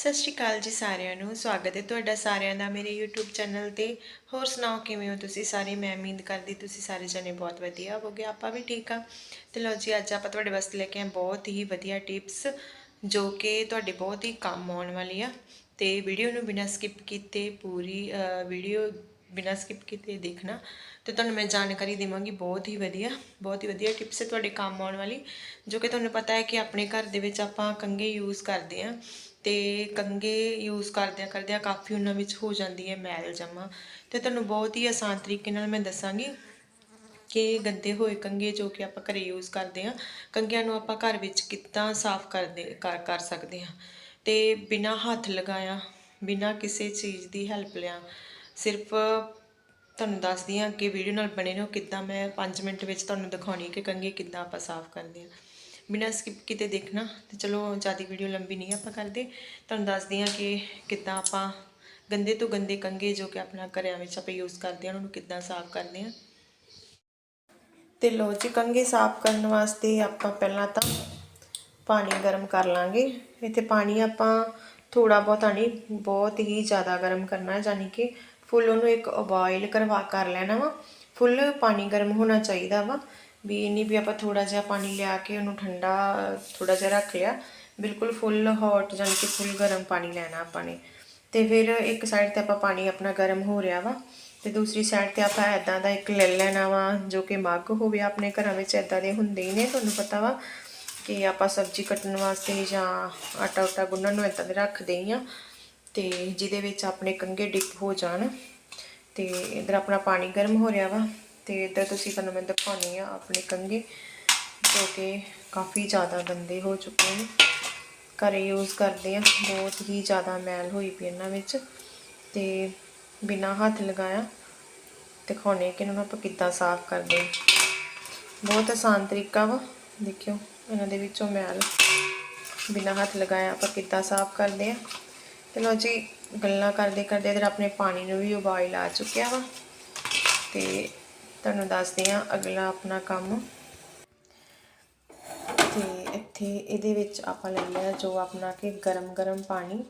ਸਤਿ ਸ਼੍ਰੀ ਅਕਾਲ ਜੀ ਸਾਰਿਆਂ ਨੂੰ, ਸਵਾਗਤ ਹੈ ਤੁਹਾਡਾ ਸਾਰਿਆਂ ਦਾ ਮੇਰੇ YouTube ਚੈਨਲ ਤੇ। ਹੋਰ ਸੁਣਾਓ ਕਿਵੇਂ ਹੋ ਤੁਸੀਂ ਸਾਰੇ? ਮੈਂ ਉਮੀਦ ਕਰਦੀ ਤੁਸੀਂ ਸਾਰੇ ਜਣੇ ਬਹੁਤ ਵਧੀਆ ਹੋਵੋਗੇ, ਆਪਾਂ ਵੀ ਠੀਕ ਆ ਤੇ ਲਓ ਜੀ, ਅੱਜ ਆਪਾਂ ਤੁਹਾਡੇ ਵਾਸਤੇ ਲੈ ਕੇ ਆਏ ਬਹੁਤ ਹੀ ਵਧੀਆ ਟਿਪਸ ਜੋ ਕਿ ਤੁਹਾਡੇ ਬਹੁਤ ਹੀ ਕੰਮ ਆਉਣ ਵਾਲੀ ਆ। ਤੇ ਵੀਡੀਓ ਨੂੰ ਬਿਨਾਂ ਸਕਿਪ ਕੀਤੇ ਪੂਰੀ ਵੀਡੀਓ ਬਿਨਾਂ ਸਕਿਪ ਕੀਤੇ ਦੇਖਣਾ। ਤੇ ਤੁਹਾਨੂੰ ਮੈਂ ਜਾਣਕਾਰੀ ਦੇਵਾਂਗੀ, ਬਹੁਤ ਹੀ ਵਧੀਆ, ਬਹੁਤ ਹੀ ਵਧੀਆ ਟਿਪਸ ਹੈ ਤੁਹਾਡੇ ਕੰਮ ਆਉਣ ਵਾਲੀ। ਜੋ ਕਿ ਤੁਹਾਨੂੰ ਪਤਾ ਹੈ ਕਿ ਆਪਣੇ ਘਰ ਦੇ ਵਿੱਚ ਆਪਾਂ ਕੰਘੇ ਯੂਜ਼ ਕਰਦੇ ਆ ਤੇ ਕੰਘੇ ਯੂਜ਼ ਕਰਦਿਆਂ ਕਰਦਿਆਂ ਕਾਫੀ ਉਹਨਾਂ ਵਿੱਚ ਹੋ ਜਾਂਦੀ ਹੈ ਮੈਲ ਜਮਾ ਤੇ ਤੁਹਾਨੂੰ ਬਹੁਤ ਹੀ ਆਸਾਨ ਤਰੀਕੇ ਨਾਲ ਮੈਂ ਦੱਸਾਂਗੀ ਕਿ ਗੰਦੇ ਹੋਏ ਕੰਘੇ ਜੋ ਕਿ ਆਪਾਂ ਘਰੇ ਯੂਜ਼ ਕਰਦੇ ਹਾਂ, ਕੰਘਿਆਂ ਨੂੰ ਆਪਾਂ ਘਰ ਵਿੱਚ ਕਿੱਦਾਂ ਸਾਫ਼ ਕਰਦੇ, ਕਰ ਕਰ ਸਕਦੇ ਹਾਂ। ਤੇ ਬਿਨਾਂ ਹੱਥ ਲਗਾਇਆ, ਬਿਨਾਂ ਕਿਸੇ ਚੀਜ਼ ਦੀ ਹੈਲਪ ਲਿਆ, ਸਿਰਫ ਤੁਹਾਨੂੰ ਦੱਸਦੀ ਹਾਂ ਕਿ ਵੀਡੀਓ ਨਾਲ ਬਣੇ ਰਹੋ ਕਿੱਦਾਂ ਮੈਂ 5 ਮਿੰਟ ਵਿੱਚ ਤੁਹਾਨੂੰ ਦਿਖਾਉਣੀ ਕਿ ਕੰਘੇ ਕਿੱਦਾਂ ਆਪਾਂ ਸਾਫ਼ ਕਰਦੇ ਹਾਂ। ਬਿਨਾਂ ਸਕਿਪ ਕੀਤੇ ਦੇਖਣਾ, ਤੇ ਚਲੋ ਜ਼ਿਆਦਾ ਵੀਡੀਓ ਲੰਬੀ ਨਹੀਂ ਆਪਾਂ ਕਰਦੇ। ਤੁਹਾਨੂੰ ਦੱਸਦੀ ਹਾਂ ਕਿ ਕਿੱਦਾਂ ਆਪਾਂ ਗੰਦੇ ਤੋਂ ਗੰਦੇ ਕੰਘੇ ਜੋ ਕਿ ਆਪਣਾ ਘਰਿਆਂ ਵਿੱਚ ਆਪਾਂ ਯੂਜ਼ ਕਰਦੇ ਆ ਉਹਨਾਂ ਨੂੰ ਕਿੱਦਾਂ ਸਾਫ਼ ਕਰਦੇ ਆ ਤੇ ਲੋ ਜੀ, ਕੰਘੇ ਸਾਫ਼ ਕਰਨ ਵਾਸਤੇ ਆਪਾਂ ਪਹਿਲਾਂ ਤਾਂ ਪਾਣੀ ਗਰਮ ਕਰ ਲਾਂਗੇ। ਇੱਥੇ ਪਾਣੀ ਆਪਾਂ ਥੋੜਾ ਬਹੁਤਾ ਨਹੀਂ, ਬਹੁਤ ਹੀ ਜ਼ਿਆਦਾ ਗਰਮ ਕਰਨਾ ਹੈ ਯਾਨੀ ਕਿ ਫੁੱਲ ਉਹਨੂੰ ਇੱਕ ਉਬਾਈਲ ਕਰਵਾ, ਕਰ ਲੈਣਾ ਵਾ। ਫੁੱਲ ਪਾਣੀ ਗਰਮ ਹੋਣਾ ਚਾਹੀਦਾ ਵਾ। ਵੀ ਨਹੀਂ ਵੀ ਆਪਾਂ ਥੋੜਾ ਜਿਹਾ ਪਾਣੀ ਲਿਆ ਕੇ ਉਹਨੂੰ ਠੰਡਾ ਥੋੜਾ ਜਿਹਾ ਰੱਖ ਲਿਆ। ਬਿਲਕੁਲ ਫੁੱਲ ਹੌਟ ਯਾਨੀ ਕਿ ਫੁੱਲ ਗਰਮ ਪਾਣੀ ਲੈਣਾ ਆਪਾਂ ਨੇ। ਤੇ ਫਿਰ ਇੱਕ ਸਾਈਡ ਤੇ ਆਪਾਂ ਪਾਣੀ ਆਪਣਾ ਗਰਮ ਹੋ ਰਿਹਾ ਵਾ ਤੇ ਦੂਸਰੀ ਸਾਈਡ ਤੇ ਆਪਾਂ ਐਦਾਂ ਦਾ ਇੱਕ ਲੈ ਲੈਣਾ ਵਾ, ਜੋ ਕਿ ਮੱਗ ਹੋਵੇ ਆਪਣੇ ਘਰਾਂ ਵਿੱਚ ਐਦਾਂ ਦੇ ਹੁੰਦੇ ਹੀ ਨੇ, ਤੁਹਾਨੂੰ ਪਤਾ ਵਾ ਕਿ ਆਪਾਂ ਸਬਜ਼ੀ ਕੱਟਣ ਵਾਸਤੇ ਜਾਂ ਆਟਾ ਉਟਾ ਗੁੰਨਣ ਨੂੰ ਐਦਾਂ ਦੇ ਰੱਖਦੇ ਹੀ ਆ ਤੇ ਜਿਹਦੇ ਵਿੱਚ ਆਪਣੇ ਕੰਗੇ ਡਿਪ ਹੋ ਜਾਣ ਤੇ ਇਧਰ ਆਪਣਾ ਪਾਣੀ ਗਰਮ ਹੋ ਰਿਹਾ ਵਾ। ਤੇ ਇੱਧਰ ਤੁਸੀਂ ਤੁਹਾਨੂੰ ਮੈਂ ਦਿਖਾਉਣੀ ਆ ਆਪਣੇ ਕੰਗੇ ਜੋ ਕਿ ਕਾਫੀ ਜ਼ਿਆਦਾ ਗੰਦੇ ਹੋ ਚੁੱਕੇ ਨੇ ਘਰੇ ਯੂਜ਼ ਕਰਦੇ ਆ, ਬਹੁਤ ਹੀ ਜ਼ਿਆਦਾ ਮੈਲ ਹੋਈ ਪਈ ਇਹਨਾਂ ਵਿੱਚ ਤੇ ਬਿਨਾ ਹੱਥ ਲਗਾਇਆ ਦਿਖਾਉਣੇ ਕਿ ਇਹਨਾਂ ਨੂੰ ਆਪਾਂ ਕਿੱਦਾਂ ਸਾਫ਼ ਕਰਦੇ ਹਾਂ ਬਹੁਤ ਆਸਾਨ ਤਰੀਕਾ ਵਾ, ਦੇਖਿਓ ਇਹਨਾਂ ਦੇ ਵਿੱਚੋਂ ਮੈਲ ਬਿਨਾ ਹੱਥ ਲਗਾਇਆ ਆਪਾਂ ਕਿੱਦਾਂ ਸਾਫ਼ ਕਰਦੇ ਆ। ਤੇ ਲੋ ਜੀ, ਗੱਲਾਂ ਕਰਦੇ ਕਰਦੇ ਇਧਰ ਆਪਣੇ ਪਾਣੀ ਨੂੰ ਵੀ ਉਬਾਲ ਆ ਚੁੱਕਿਆ ਵਾ ਤੇ ਤੁਹਾਨੂੰ ਦੱਸਦੇ ਆ ਅਗਲਾ ਆਪਣਾ ਕੰਮ। ਤੇ ਇੱਥੇ ਇਹਦੇ ਵਿੱਚ ਆਪਾਂ ਲੈ ਲਿਆ ਜੋ ਆਪਣਾ ਕਿ ਗਰਮ ਗਰਮ ਪਾਣੀ,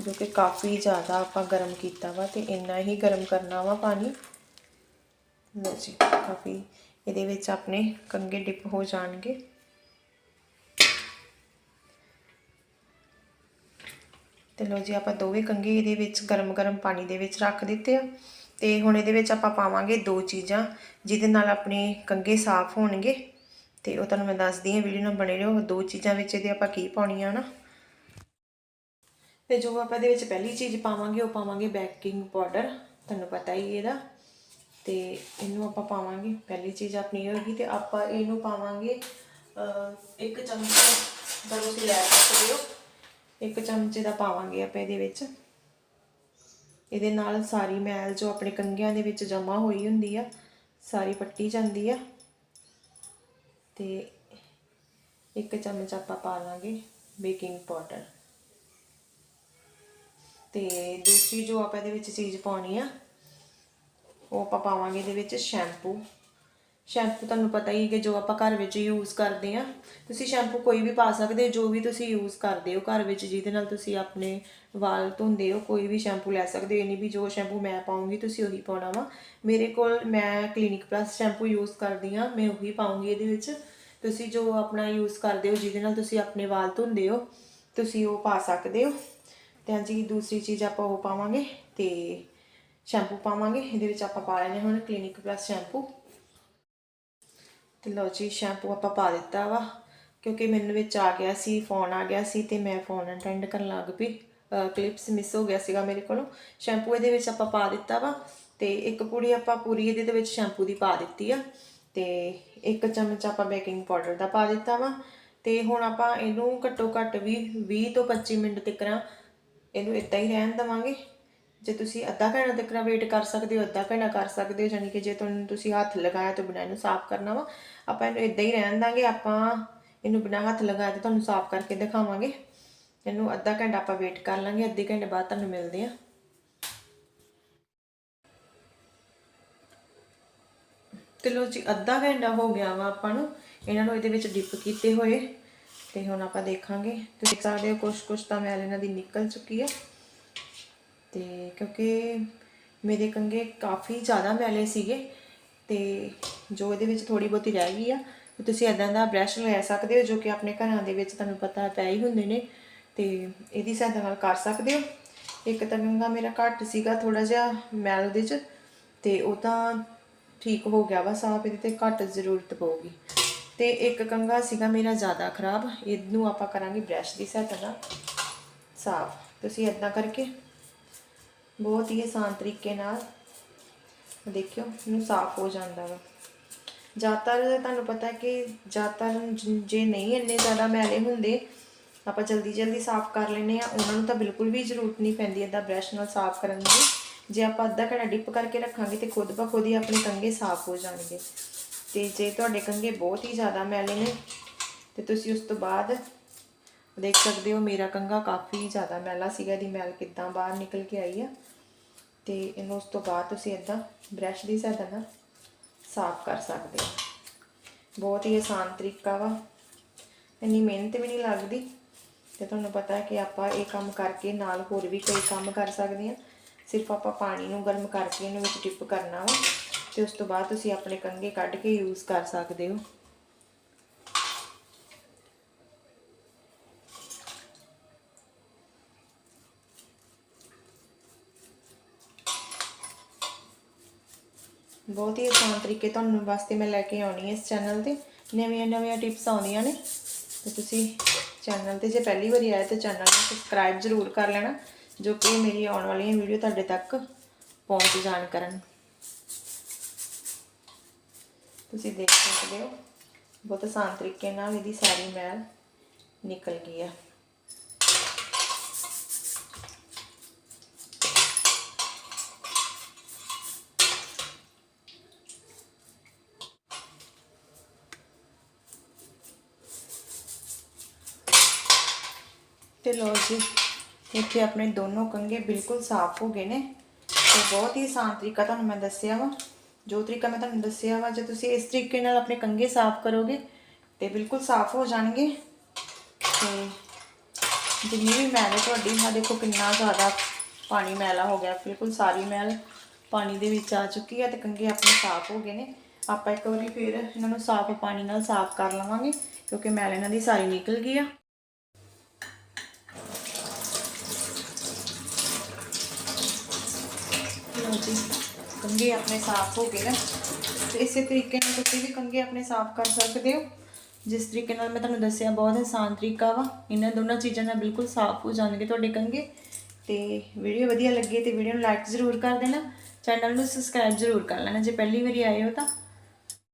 ਜੋ ਕਿ ਕਾਫੀ ਜ਼ਿਆਦਾ ਆਪਾਂ ਗਰਮ ਕੀਤਾ ਵਾ ਤੇ ਇੰਨਾ ਹੀ ਗਰਮ ਕਰਨਾ ਵਾ ਪਾਣੀ। ਲੋ ਜੀ, ਕਾਫੀ ਇਹਦੇ ਵਿੱਚ ਆਪਣੇ ਕੰਗੇ ਡਿਪ ਹੋ ਜਾਣਗੇ। ਤੇ ਲੋ ਜੀ, ਆਪਾਂ ਦੋਵੇਂ ਕੰਗੇ ਇਹਦੇ ਵਿੱਚ ਗਰਮ-ਗਰਮ ਪਾਣੀ ਦੇ ਵਿੱਚ ਰੱਖ ਦਿੱਤੇ ਆ। ਤੇ ਹੁਣ ਇਹਦੇ ਵਿੱਚ ਆਪਾਂ ਪਾਵਾਂਗੇ ਦੋ ਚੀਜ਼ਾਂ, ਜਿਹਦੇ ਨਾਲ ਆਪਣੇ ਕੰਗੇ ਸਾਫ਼ ਹੋਣਗੇ। ਤੇ ਉਹ ਤੁਹਾਨੂੰ ਮੈਂ ਦੱਸਦੀ ਹਾਂ, ਵੀਡੀਓ ਨਾਲ ਬਣੇ ਰਹੋ। ਦੋ ਚੀਜ਼ਾਂ ਵਿੱਚ ਇਹਦੇ ਆਪਾਂ ਕੀ ਪਾਉਣੀਆਂ ਨਾ ਤੇ ਜੋ ਆਪਾਂ ਇਹਦੇ ਵਿੱਚ ਪਹਿਲੀ ਚੀਜ਼ ਪਾਵਾਂਗੇ, ਉਹ ਪਾਵਾਂਗੇ ਬੇਕਿੰਗ ਪਾਊਡਰ ਤੁਹਾਨੂੰ ਪਤਾ ਹੀ ਇਹਦਾ। ਤੇ ਇਹਨੂੰ ਆਪਾਂ ਪਾਵਾਂਗੇ। ਪਹਿਲੀ ਚੀਜ਼ ਆਪਣੀ ਹੋਗੀ ਤੇ ਆਪਾਂ ਇਹਨੂੰ ਪਾਵਾਂਗੇ ਇੱਕ ਚਮਚ ਦਾ ਤੁਸੀਂ ਲੈ ਸਕਦੇ ਹੋ, ਇੱਕ ਚਮਚੇ ਦਾ ਪਾਵਾਂਗੇ ਆਪਾਂ ਇਹਦੇ ਵਿੱਚ। ਇਹਦੇ ਨਾਲ ਸਾਰੀ ਮੈਲ ਜੋ ਆਪਣੇ ਕੰਗਿਆਂ ਦੇ ਵਿੱਚ ਜਮਾ ਹੋਈ ਹੁੰਦੀ ਆ, ਸਾਰੀ ਪੱਟੀ ਜਾਂਦੀ ਆ। ਤੇ ਇੱਕ ਚਮਚ ਆਪਾਂ ਪਾ ਲਾਂਗੇ ਬੇਕਿੰਗ ਪਾਊਡਰ। ਤੇ ਦੂਸਰੀ ਜੋ ਆਪਾਂ ਇਹਦੇ ਵਿੱਚ ਚੀਜ਼ ਪਾਉਣੀ ਆ, ਉਹ ਆਪਾਂ ਪਾਵਾਂਗੇ ਇਹਦੇ ਵਿੱਚ ਸ਼ੈਂਪੂ। ਸ਼ੈਂਪੂ ਤੁਹਾਨੂੰ ਪਤਾ ਹੀ ਹੈ ਕਿ ਜੋ ਆਪਾਂ ਘਰ ਵਿੱਚ ਯੂਜ਼ ਕਰਦੇ ਆ ਤੁਸੀਂ ਸ਼ੈਂਪੂ ਕੋਈ ਵੀ ਪਾ ਸਕਦੇ, ਜੋ ਵੀ ਤੁਸੀਂ ਯੂਜ਼ ਕਰਦੇ ਹੋ ਘਰ ਵਿੱਚ, ਜਿਹਦੇ ਨਾਲ ਤੁਸੀਂ ਆਪਣੇ ਵਾਲ ਧੋਂਦੇ ਹੋ, ਕੋਈ ਵੀ ਸ਼ੈਂਪੂ ਲੈ ਸਕਦੇ ਹੋ ਇਹ ਨਹੀਂ ਵੀ ਜੋ ਸ਼ੈਂਪੂ ਮੈਂ ਪਾਉਂਗੀ, ਤੁਸੀਂ ਉਹੀ ਪਾਉਣਾ ਵਾ। ਮੇਰੇ ਕੋਲ ਮੈਂ ਕਲੀਨਿਕ ਪਲੱਸ ਸ਼ੈਂਪੂ ਯੂਜ਼ ਕਰਦੀ ਆ ਮੈਂ ਉਹੀ ਪਾਉਂਗੀ ਇਹਦੇ ਵਿੱਚ। ਤੁਸੀਂ ਜੋ ਆਪਣਾ ਯੂਜ਼ ਕਰਦੇ ਹੋ, ਜਿਹਦੇ ਨਾਲ ਤੁਸੀਂ ਆਪਣੇ ਵਾਲ ਧੋਂਦੇ ਹੋ, ਤੁਸੀਂ ਉਹ ਪਾ ਸਕਦੇ ਹੋ। ਤੇ ਹਾਂਜੀ, ਦੂਸਰੀ ਚੀਜ਼ ਆਪਾਂ ਉਹ ਪਾਵਾਂਗੇ ਤੇ ਸ਼ੈਂਪੂ ਪਾਵਾਂਗੇ, ਇਹਦੇ ਵਿੱਚ ਆਪਾਂ ਪਾ ਲੈਣੇ ਹੁਣ ਕਲੀਨਿਕ ਪਲੱਸ ਸ਼ੈਂਪੂ। ਤੇ ਲਓ ਜੀ ਸ਼ੈਂਪੂ ਆਪਾਂ ਪਾ ਦਿੱਤਾ ਵਾ, ਕਿਉਂਕਿ ਮੈਨੂੰ ਵਿੱਚ ਆ ਗਿਆ ਸੀ ਫੋਨ ਆ ਗਿਆ ਸੀ ਤੇ ਮੈਂ ਫੋਨ ਅਟੈਂਡ ਕਰਨ ਲੱਗ ਪਈ। ਕਲਿੱਪਸ ਮਿਸ ਹੋ ਗਿਆ ਸੀਗਾ ਮੇਰੇ ਕੋਲੋਂ। ਸ਼ੈਂਪੂ ਇਹਦੇ ਵਿੱਚ ਆਪਾਂ ਪਾ ਦਿੱਤਾ ਵਾ ਤੇ ਇੱਕ ਪੂਰੀ ਆਪਾਂ ਪੂਰੀ ਇਹਦੇ ਦੇ ਵਿੱਚ ਸ਼ੈਂਪੂ ਦੀ ਪਾ ਦਿੱਤੀ ਆ। ਤੇ ਇੱਕ ਚਮਚ ਆਪਾਂ ਬੇਕਿੰਗ ਪਾਊਡਰ ਦਾ ਪਾ ਦਿੱਤਾ ਵਾ। ਤੇ ਹੁਣ ਆਪਾਂ ਇਹਨੂੰ ਘੱਟੋ ਘੱਟ ਵੀ 20 ਤੋਂ 25 ਮਿੰਟ ਤੱਕ ਇਹਨੂੰ ਇਦਾਂ ਹੀ ਰਹਿਣ ਦਵਾਂਗੇ। ਜੇ ਤੁਸੀਂ ਅੱਧਾ ਘੰਟਾ ਤੱਕ ਵੇਟ ਕਰ ਸਕਦੇ ਹੋ, ਅੱਧਾ ਘੰਟਾ ਕਰ ਸਕਦੇ ਹੋ ਯਾਨੀ ਕਿ ਜੇ ਤੁਹਾਨੂੰ ਤੁਸੀਂ ਹੱਥ ਲਗਾਇਆ ਤਾਂ ਬਿਨਾਂ ਇਹਨੂੰ ਸਾਫ਼ ਕਰਨਾ ਵਾ, ਆਪਾਂ ਇਹਨੂੰ ਇਦਾਂ ਹੀ ਰਹਿਣ ਦਾਂਗੇ, ਆਪਾਂ ਇਹਨੂੰ ਬਿਨਾਂ ਹੱਥ ਲਗਾਏ ਤੇ ਤੁਹਾਨੂੰ ਸਾਫ਼ ਕਰਕੇ ਦਿਖਾਵਾਂਗੇ। ਇਹਨੂੰ ਅੱਧਾ ਘੰਟਾ ਆਪਾਂ ਵੇਟ ਕਰ ਲਾਂਗੇ, ਅੱਧੇ ਘੰਟੇ ਬਾਅਦ ਤੁਹਾਨੂੰ ਮਿਲਦੇ ਆ ਤੇ ਲੋ ਜੀ, ਅੱਧਾ ਘੰਟਾ ਹੋ ਗਿਆ ਵਾ ਆਪਾਂ ਨੂੰ, ਇਹਨਾਂ ਨੂੰ ਇਹਦੇ ਵਿੱਚ ਡਿਪ ਕੀਤੇ ਹੋਏ, ਤੇ ਹੁਣ ਆਪਾਂ ਦੇਖਾਂਗੇ, ਤੁਸੀਂ ਦੇਖ ਸਕਦੇ ਹੋ ਕੁਛ ਕੁਛ ਤਾਂ ਮੈਲ ਇਹਨਾਂ ਦੀ ਨਿਕਲ ਚੁੱਕੀ ਹੈ। ਤੇ ਕਿਉਂਕਿ ਮੇਰੇ ਕੰਗੇ ਕਾਫੀ ਜ਼ਿਆਦਾ ਮੈਲੇ ਸੀਗੇ ਤੇ ਜੋ ਇਹਦੇ ਵਿੱਚ ਥੋੜੀ ਬਹੁਤੀ ਰਹਿ ਗਈ ਆ ਤੁਸੀਂ ਇਦਾਂ ਦਾ ਬ੍ਰਸ਼ ਲੈ ਸਕਦੇ ਹੋ ਜੋ ਕਿ ਆਪਣੇ ਘਰਾਂ ਦੇ ਵਿੱਚ ਤੁਹਾਨੂੰ ਪਤਾ ਪੈ ਹੀ ਹੁੰਦੇ ਨੇ ਤੇ ਇਹਦੀ ਸਹਾਇਤਾ ਨਾਲ ਕਰ ਸਕਦੇ ਹੋ। ਇੱਕ ਤਾਂ ਕੰਗਾ ਮੇਰਾ ਘੱਟ ਸੀਗਾ ਥੋੜਾ ਜਿਹਾ ਮੈਲ ਦੇ ਚ ਤੇ ਉਹ ਤਾਂ ਠੀਕ ਹੋ ਗਿਆ ਵਾ, ਸਾਫ਼ ਇਹਦੇ ਤੇ ਘੱਟ ਜ਼ਰੂਰਤ ਪਊਗੀ। ਤੇ ਇੱਕ ਕੰਗਾ ਸੀਗਾ ਮੇਰਾ ਜ਼ਿਆਦਾ ਖਰਾਬ, ਇਹਨੂੰ ਆਪਾਂ ਕਰਾਂਗੇ ਬ੍ਰਸ਼ ਦੀ ਸਹਾਇਤਾ ਨਾਲ ਸਾਫ਼। ਤੁਸੀਂ ਇਦਾਂ ਕਰਕੇ ਬਹੁਤ ਹੀ ਆਸਾਨ ਤਰੀਕੇ ਨਾਲ ਦੇਖਿਓ, ਇਹਨੂੰ ਸਾਫ਼ ਹੋ ਜਾਂਦਾ ਵਾ। ਜ਼ਿਆਦਾਤਰ ਤੁਹਾਨੂੰ ਪਤਾ ਕਿ ਜ਼ਿਆਦਾਤਰ ਜੇ ਨਹੀਂ ਇੰਨੇ ਜ਼ਿਆਦਾ ਮੈਲੇ ਹੁੰਦੇ, ਆਪਾਂ ਜਲਦੀ ਜਲਦੀ ਸਾਫ਼ ਕਰ ਲੈਨੇ ਆ ਉਹਨਾਂ ਨੂੰ ਤਾਂ ਬਿਲਕੁਲ ਵੀ ਜ਼ਰੂਰਤ ਨਹੀਂ ਪੈਂਦੀ ਏਦਾਂ ਬ੍ਰਸ਼ ਨਾਲ ਸਾਫ਼ ਕਰਨ ਦੀ। ਜੇ ਆਪਾਂ ਅੱਧਾ ਘੰਟਾ ਡਿਪ ਕਰਕੇ ਰੱਖਾਂਗੇ ਤੇ ਖੁਦ ਬ ਖੁਦ ਹੀ ਆਪਣੇ ਕੰਗੇ ਸਾਫ਼ ਹੋ ਜਾਣਗੇ। ਤੇ ਜੇ ਤੁਹਾਡੇ ਕੰਗੇ ਬਹੁਤ ਹੀ ਜ਼ਿਆਦਾ ਮੈਲੇ ਨੇ, ਤੇ ਤੁਸੀਂ ਉਸ ਤੋਂ ਬਾਅਦ ਦੇਖ ਸਕਦੇ ਹੋ, ਮੇਰਾ ਕੰਗਾ ਕਾਫੀ ਜ਼ਿਆਦਾ ਮੈਲਾ ਸੀਗਾ ਦੀ ਮੈਲ ਕਿੱਦਾਂ ਬਾਹਰ ਨਿਕਲ ਕੇ ਆਈ ਆ। ਤੇ ਇਹਨੂੰ ਉਸ ਤੋਂ ਬਾਅਦ ਤੁਸੀਂ ਇਦਾਂ ਬ੍ਰਸ਼ ਦੀ ਸਹਾਇਤਾ ਨਾਲ ਸਾਫ਼ ਕਰ ਸਕਦੇ ਹੋ। ਬਹੁਤ ਹੀ ਆਸਾਨ ਤਰੀਕਾ ਵਾ। ਇੰਨੀ ਮਿਹਨਤ ਵੀ ਨਹੀਂ ਲੱਗਦੀ। ਤੇ ਤੁਹਾਨੂੰ ਪਤਾ ਹੈ ਕਿ ਆਪਾਂ ਇਹ ਕੰਮ ਕਰਕੇ ਨਾਲ ਹੋਰ ਵੀ ਕਈ ਕੰਮ ਕਰ ਸਕਦੇ ਹਾਂ। ਸਿਰਫ ਆਪਾਂ ਪਾਣੀ ਨੂੰ ਗਰਮ ਕਰਕੇ ਇਹਨੂੰ ਵਿੱਚ ਡਿਪ ਕਰਨਾ ਵਾ। ਤੇ ਉਸ ਤੋਂ ਬਾਅਦ ਤੁਸੀਂ ਆਪਣੇ ਕੰਘੇ ਕੱਢ ਕੇ ਯੂਜ਼ ਕਰ ਸਕਦੇ ਹੋ। ਬਹੁਤ ਹੀ ਆਸਾਨ ਤਰੀਕੇ ਤੁਹਾਨੂੰ ਵਾਸਤੇ ਮੈਂ ਲੈ ਕੇ ਆਉਣੀ ਹੈ ਇਸ ਚੈਨਲ ਤੇ। ਨਵੀਆਂ ਨਵੀਆਂ ਟਿਪਸ ਆਉਂਦੀਆਂ ਨੇ। ਤੇ ਤੁਸੀਂ ਚੈਨਲ ਤੇ ਜੇ ਪਹਿਲੀ ਵਾਰੀ ਆਏ ਤਾਂ ਚੈਨਲ ਨੂੰ ਸਬਸਕ੍ਰਾਈਬ ਜ਼ਰੂਰ ਕਰ ਲੈਣਾ, ਜੋ ਕਿ ਮੇਰੀ ਆਉਣ ਵਾਲੀਆਂ ਵੀਡੀਓ ਤੁਹਾਡੇ ਤੱਕ ਪਹੁੰਚ ਜਾਣ ਕਰਨ। ਤੁਸੀਂ ਦੇਖ ਸਕਦੇ ਹੋ, ਬਹੁਤ ਆਸਾਨ ਤਰੀਕੇ ਨਾਲ ਇਹਦੀ ਸਾਰੀ ਮੈਲ ਨਿਕਲ ਗਈ ਹੈ ਤੇ ਲੋ ਜੀ, ਇੱਥੇ ਆਪਣੇ ਦੋਨੋਂ ਕੰਗੇ ਬਿਲਕੁਲ ਸਾਫ਼ ਹੋ ਗਏ ਨੇ। ਤੇ ਬਹੁਤ ਹੀ ਆਸਾਨ ਤਰੀਕਾ ਤੁਹਾਨੂੰ ਮੈਂ ਦੱਸਿਆ ਵਾ। ਜੋ ਤਰੀਕਾ ਮੈਂ ਤੁਹਾਨੂੰ ਦੱਸਿਆ ਵਾ, ਜੇ ਤੁਸੀਂ ਇਸ ਤਰੀਕੇ ਨਾਲ ਆਪਣੇ ਕੰਗੇ ਸਾਫ਼ ਕਰੋਗੇ ਤੇ ਬਿਲਕੁਲ ਸਾਫ਼ ਹੋ ਜਾਣਗੇ। ਤੇ ਜਿੰਨੀ ਵੀ ਮੈਲ ਹੈ ਤੁਹਾਡੀ ਆ ਦੇਖੋ ਕਿੰਨਾ ਜ਼ਿਆਦਾ ਪਾਣੀ ਮੈਲਾ ਹੋ ਗਿਆ। ਬਿਲਕੁਲ ਸਾਰੀ ਮੈਲ ਪਾਣੀ ਦੇ ਵਿੱਚ ਆ ਚੁੱਕੀ ਹੈ ਤੇ ਕੰਗੇ ਆਪਣੇ ਸਾਫ਼ ਹੋ ਗਏ ਨੇ। ਆਪਾਂ ਇੱਕ ਵਾਰੀ ਫਿਰ ਇਹਨਾਂ ਨੂੰ ਸਾਫ਼ ਪਾਣੀ ਨਾਲ ਸਾਫ਼ ਕਰ ਲਵਾਂਗੇ, ਕਿਉਂਕਿ ਮੈਲ ਇਹਨਾਂ ਦੀ ਸਾਰੀ ਨਿਕਲ ਗਈ ਆ। ਲਓ ਜੀ ਆਪਣੇ ਸਾਫ਼ ਹੋ ਗਏ ਨਾ, ਤੇ ਇਸੇ ਤਰੀਕੇ ਨਾਲ ਤੁਸੀਂ ਵੀ ਕੰਘੇ ਆਪਣੇ ਸਾਫ਼ ਕਰ ਸਕਦੇ ਹੋ। ਜਿਸ ਤਰੀਕੇ ਨਾਲ ਮੈਂ ਤੁਹਾਨੂੰ ਦੱਸਿਆ, ਬਹੁਤ ਆਸਾਨ ਤਰੀਕਾ ਵਾ। ਇਹਨਾਂ ਦੋਨਾਂ ਚੀਜ਼ਾਂ ਨਾਲ ਬਿਲਕੁਲ ਸਾਫ਼ ਹੋ ਜਾਣਗੇ ਤੁਹਾਡੇ ਕੰਘੇ। ਤੇ ਵੀਡੀਓ ਵਧੀਆ ਲੱਗੇ ਤੇ ਵੀਡੀਓ ਨੂੰ ਲਾਈਕ ਜ਼ਰੂਰ ਕਰ ਦੇਣਾ। ਚੈਨਲ ਨੂੰ ਸਬਸਕ੍ਰਾਈਬ ਜ਼ਰੂਰ ਕਰ ਲੈਣਾ। ਜੇ ਪਹਿਲੀ ਵਾਰੀ ਆਏ ਹੋ ਤਾਂ